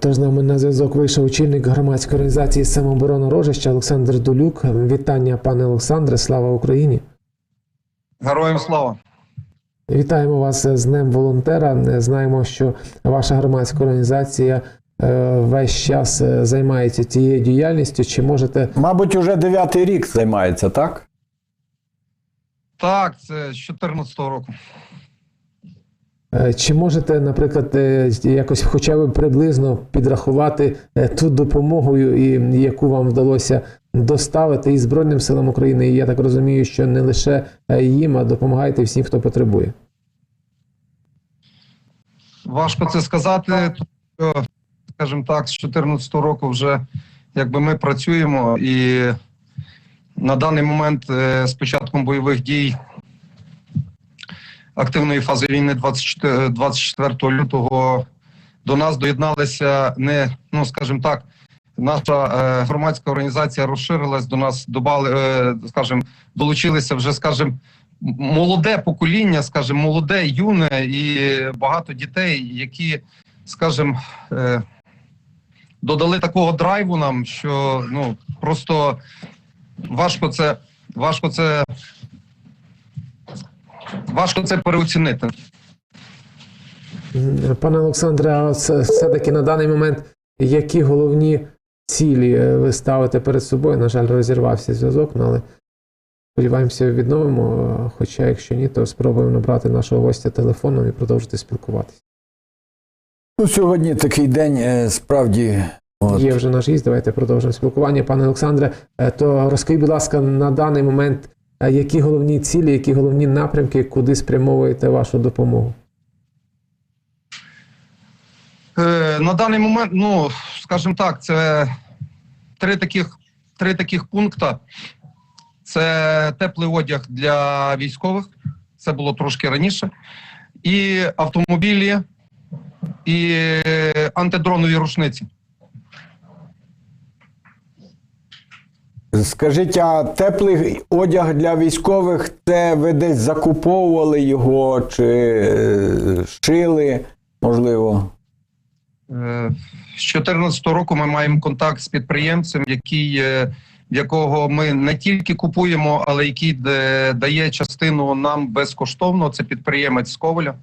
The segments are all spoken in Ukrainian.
Отож, з нами на зв'язок вийшов очільник громадської організації самооборона Рожища Олександр Долюк. Вітання, пане Олександре, слава Україні! Героям слава! Вітаємо вас з Днем волонтера. Знаємо, що ваша громадська організація е, весь час е, займається цією діяльністю. Чи можете Мабуть, уже дев'ятий рік займається, так? Так, це з 2014 року. Е, Чи можете, наприклад, е, якось хоча б приблизно підрахувати е, ту допомогу, яку вам вдалося доставити і Збройним силам України? І я так розумію, що не лише їм, а допомагаєте всім, хто потребує. Важко це сказати, скажімо так, з 2014 року вже якби ми працюємо, і на даний момент з початком бойових дій активної фази війни 24, 24 лютого до нас доєдналися не, ну скажімо так, наша е, громадська організація розширилась, до нас добали, е, скажімо, долучилися вже, скажімо, молоде покоління, скажімо, молоде, юне і багато дітей, які, скажімо, е, додали такого драйву нам, що ну просто важко це, важко це, важко це переоцінити. Пане Олександре, а все-таки на даний момент які головні цілі е, ви ставите перед собою? На жаль, розірвався зв'язок, ну, але сподіваємося, відновимо. Е, Хоча, якщо ні, то спробуємо набрати нашого гостя телефоном і продовжити спілкуватися. Ну, сьогодні такий день е, справді. От. Є вже наш гість, давайте продовжимо спілкування. Пане Олександре, то розкажіть, будь ласка, на даний момент, які головні цілі, які головні напрямки, куди спрямовуєте вашу допомогу? Е, на даний момент, ну скажімо так, це три таких, три таких пункти. Це теплий одяг для військових, це було трошки раніше, і автомобілі, і антидронові рушниці. Скажіть, а теплий одяг для військових це ви десь закуповували його чи е, шили, можливо? Е, З 2014 року ми маємо контакт з підприємцем, який, е, в якого ми не тільки купуємо, але який дає частину нам безкоштовно. Це підприємець з Коваля,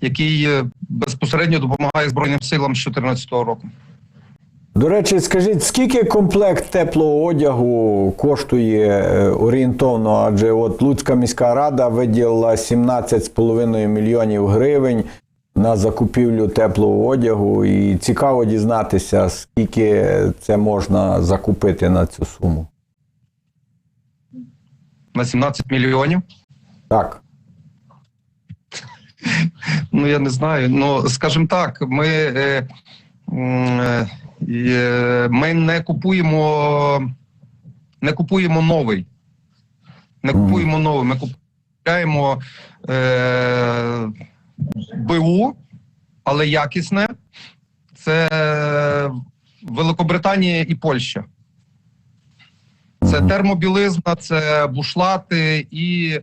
який безпосередньо допомагає Збройним силам з 2014 року. До речі, скажіть, скільки комплект теплого одягу коштує е, орієнтовно? Адже от Луцька міська рада виділила 17,5 мільйонів гривень на закупівлю теплого одягу, і цікаво дізнатися, скільки це можна закупити на цю суму. На 17 мільйонів. Так. Ну я не знаю. Ну скажімо так, ми, е, е, е, ми не купуємо, не купуємо новий. Не купуємо новий. Ми купуємо е, БУ, але якісне. Це Великобританія і Польща. Це термобілизна, це бушлати і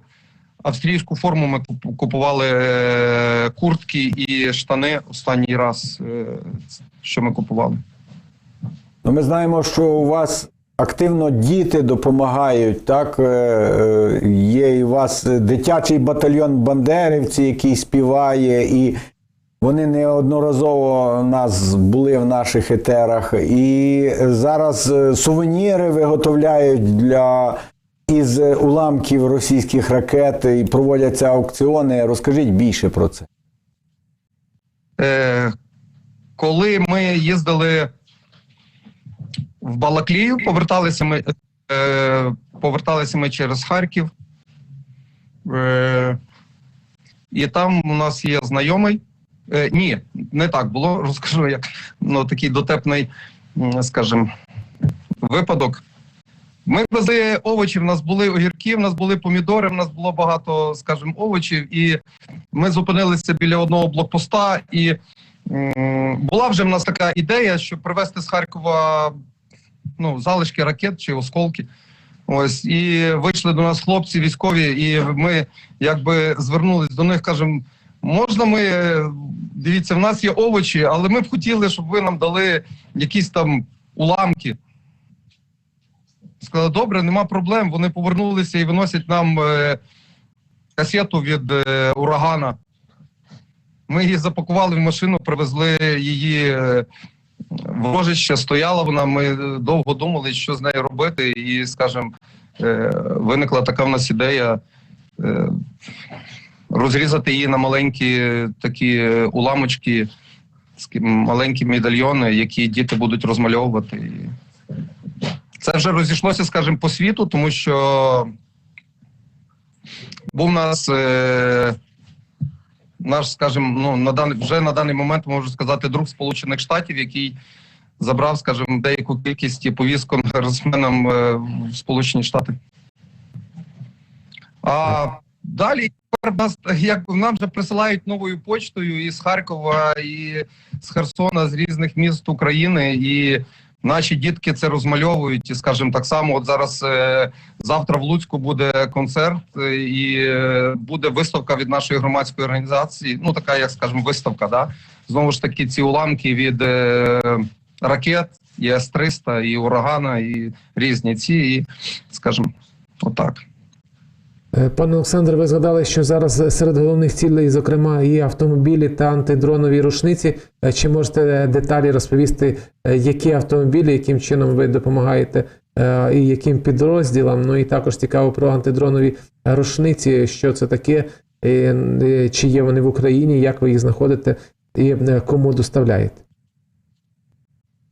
австрійську форму ми купували е, куртки і штани останній раз, е, що ми купували. Ну, ми знаємо, що у вас активно діти допомагають. Так Е, е, є і у вас дитячий батальйон бандерівці, який співає, і вони неодноразово у нас були в наших етерах. І зараз е, сувеніри виготовляють для. Із уламків російських ракет і проводяться аукціони. Розкажіть більше про це. Е, коли ми їздили в Балаклію, поверталися ми, е, поверталися ми через Харків. Е, і там у нас є знайомий. Е, ні, не так було. Розкажу, як ну, такий дотепний, скажімо, випадок. Ми везли овочі, в нас були огірки, в нас були помідори, в нас було багато, скажімо, овочів, і ми зупинилися біля одного блокпоста, і м, була вже в нас така ідея, щоб привезти з Харкова ну, залишки ракет чи осколки. Ось і вийшли до нас хлопці військові, і ми якби звернулись до них, кажемо, Можна ми, е, дивіться, в нас є овочі, але ми б хотіли, щоб ви нам дали якісь там уламки. Сказали, добре, нема проблем. Вони повернулися і виносять нам е, касету від е, урагана. Ми її запакували в машину, привезли її е, в ложище, стояла вона. Ми довго думали, що з нею робити, і, скажімо, е, виникла така в нас ідея е, розрізати її на маленькі такі уламочки, маленькі медальйони, які діти будуть розмальовувати. Це вже розійшлося, скажімо, по світу, тому що був у нас. Е, наш, скажімо, ну на даний вже на даний момент можу сказати друг Сполучених Штатів, який забрав, скажімо, деяку кількість повіз конгресменам е, в Сполучені Штати. А далі тепер нас як нам вже присилають новою почтою і з Харкова, і з Херсона, з різних міст України, і наші дітки це розмальовують. І, скажімо, так само, от зараз е, завтра в Луцьку буде концерт, е, і е, буде виставка від нашої громадської організації. Ну така, як скажімо, виставка. Да? Знову ж таки, ці уламки від ракет, і С-300, і урагана, і різні ці, і скажімо, отак. Е, Пане Олександре, ви згадали, що зараз серед головних цілей, зокрема, і автомобілі та антидронові рушниці. Е, Чи можете деталі розповісти, е, які автомобілі, яким чином ви допомагаєте і яким підрозділам? Ну і також цікаво про антидронові рушниці, що це таке, чи є вони в Україні, як ви їх знаходите і кому доставляєте?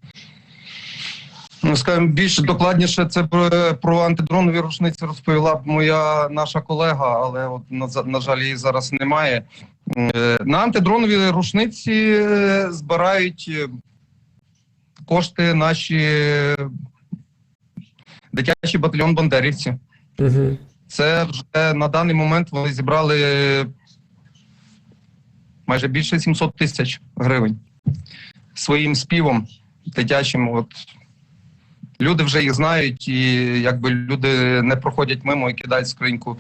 Ну, скажімо, більш докладніше це про, антидронові рушниці розповіла б моя наша колега, але от на, на жаль, її зараз немає. Е, На антидронові рушниці е, збирають е, кошти наші дитячий батальйон бандерівці. Угу. Це вже на даний момент вони зібрали майже більше 700 тисяч гривень своїм співом дитячим. От люди вже їх знають, і якби люди не проходять мимо і кидають скриньку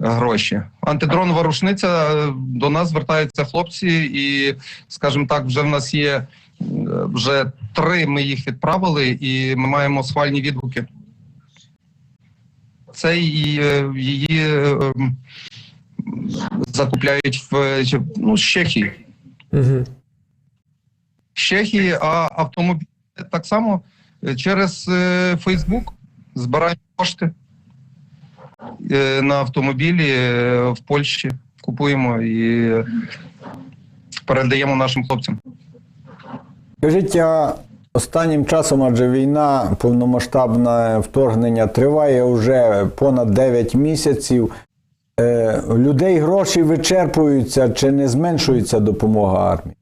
е, гроші. Антидронова рушниця е, до нас звертаються хлопці, і, скажімо так, вже в нас є е, вже три. Ми їх відправили, і ми маємо схвальні відгуки. Це і її закупляють в ну, з Чехії. Угу. З Чехії, а автомобілі так само через е, Фейсбук збираємо кошти е, на автомобілі е, в Польщі. Купуємо і передаємо нашим хлопцям. Скажіть, останнім часом, адже війна, повномасштабне вторгнення триває вже понад 9 місяців. Людей гроші вичерпуються чи не зменшується допомога армії?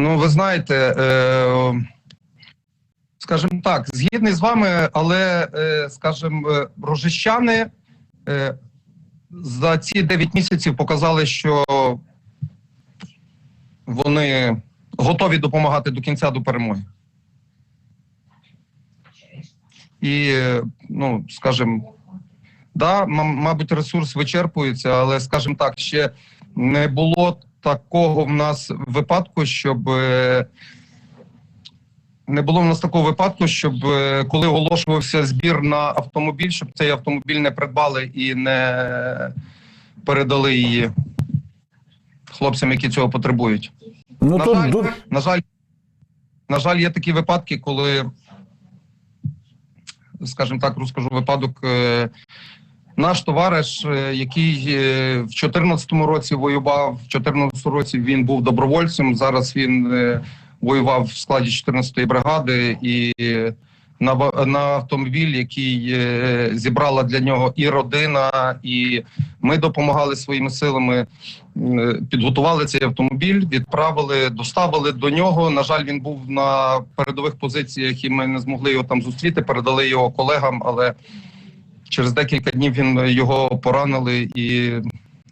Ну, ви знаєте, е, скажімо так, згідний з вами, але, е, скажімо, е, рожищани е, за ці 9 місяців показали, що вони готові допомагати до кінця до перемоги. І, ну, скажімо, да, мабуть, ресурс вичерпується, але, скажімо так, ще не було такого в нас випадку, щоб е, не було в нас такого випадку, щоб е, коли оголошувався збір на автомобіль, щоб цей автомобіль не придбали і не передали її хлопцям, які цього потребують. Ну на, тут, жаль, на жаль, на жаль, є такі випадки, коли, скажімо так, розкажу випадок. Наш товариш, е, який е, в 2014 році воював, в 2014 році він був добровольцем. Зараз він е, воював в складі 14-ї бригади і на, на автомобіль, який зібрала для нього і родина, і ми допомагали своїми силами. Підготували цей автомобіль, відправили, доставили до нього. На жаль, він був на передових позиціях, і ми не змогли його там зустріти. Передали його колегам, але через декілька днів він його поранили, і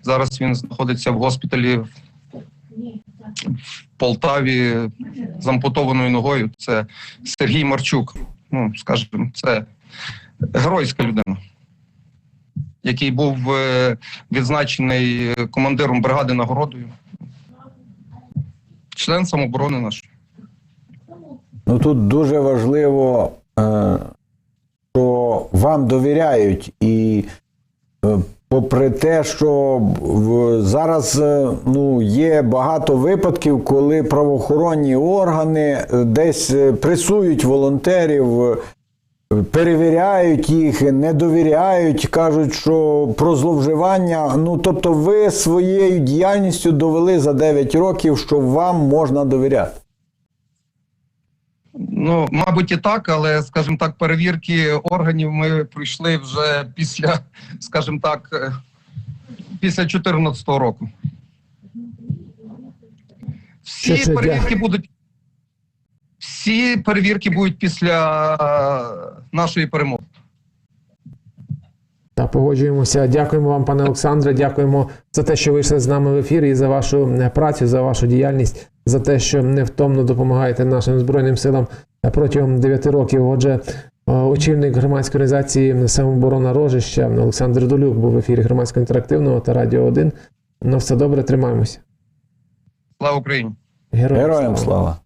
зараз він знаходиться в госпіталі в Полтаві з ампутованою ногою. Це Сергій Марчук. Ну, скажімо, це геройська людина. який був е, відзначений е, командиром бригади нагородою. Член самооборони наш. Ну тут дуже важливо, е, що вам довіряють, і е, попри те, що зараз е, ну, є багато випадків, коли правоохоронні органи е, десь пресують волонтерів. Перевіряють їх, не довіряють, кажуть, що про зловживання. Ну тобто, ви своєю діяльністю довели за 9 років, що вам можна довіряти. Ну, мабуть, і так, але, скажімо так, перевірки органів ми пройшли вже після, скажімо так, е, після 2014 року. Всі це, перевірки будуть. Всі перевірки будуть після е, нашої перемоги. Та погоджуємося. Дякуємо вам, пане Олександре. Дякуємо за те, що вийшли з нами в ефір і за вашу е, працю, за вашу діяльність, за те, що невтомно допомагаєте нашим збройним силам протягом 9 років. Отже, е, очільник громадської організації самоборона Рожища Олександр Долюк був в ефірі громадського інтерактивного та радіо 1. Ну, все добре, тримаємося. Слава Україні! Героям, Героям слава!